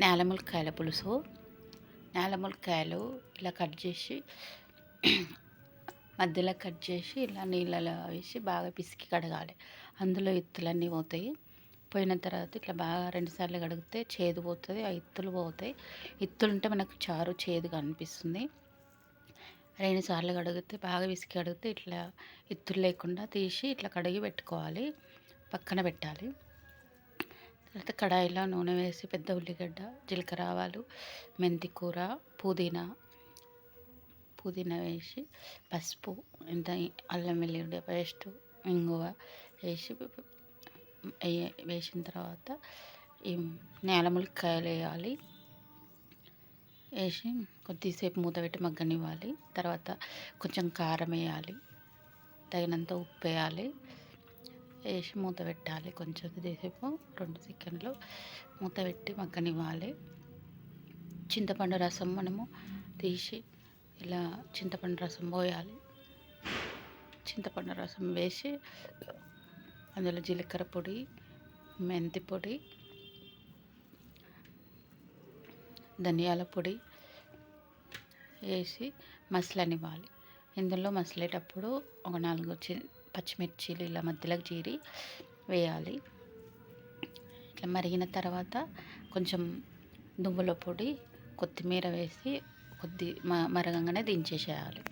నేల ములక్కాయల పులుసు. నేల ములక్కాయలు ఇలా కట్ చేసి మధ్యలో కట్ చేసి ఇలా నీళ్ళలో వేసి బాగా పిసికి కడగాలి. అందులో ఇత్తులన్నీ పోతాయి. పోయిన తర్వాత ఇట్లా బాగా రెండుసార్లు కడిగితే చేదు పోతుంది ఆ ఇత్తులు పోతాయి. ఇత్తులు ఉంటే మనకు చారు చేదుగా అనిపిస్తుంది రెండుసార్లు కడిగితే బాగా విసికి కడిగితే ఇట్లా ఇత్తులు లేకుండా తీసి ఇట్లా కడిగి పెట్టుకోవాలి. పక్కన పెట్టాలి. తర్వాత కడాయిలో నూనె వేసి పెద్ద ఉల్లిగడ్డ జీలకర్ర ఆవాలు మెంతి కూర పుదీనా పుదీనా వేసి పసుపు ఇంత అల్లం వెల్లుల్లి పేస్ట్ ఇంగువ వేసి వేసిన తర్వాత ఈ నేల ములక్కాయలు వేయాలి. వేసి కొద్దిసేపు మూత పెట్టి మగ్గనివ్వాలి. తర్వాత కొంచెం కారం వేయాలి. తగినంత ఉప్పు వేయాలి. వేసి మూత పెట్టాలి కొంచెం సేపు రెండు సెకండ్లు మూత పెట్టి మగ్గనివ్వాలి. చింతపండు రసం మనము తీసి ఇలా చింతపండు రసం పోయాలి. చింతపండు రసం వేసి అందులో జీలకర్ర పొడి మెంతి పొడి ధనియాల పొడి వేసి మసలనివ్వాలి. ఇందులో మసలేటప్పుడు ఒక నాలుగు చి పచ్చిమిర్చీలు ఇలా మధ్యలోకి చీరి వేయాలి. ఇట్లా మరిగిన తర్వాత కొంచెం నువ్వుల పొడి కొత్తిమీర వేసి కొద్ది మ మరగంగానే దించేసేయాలి.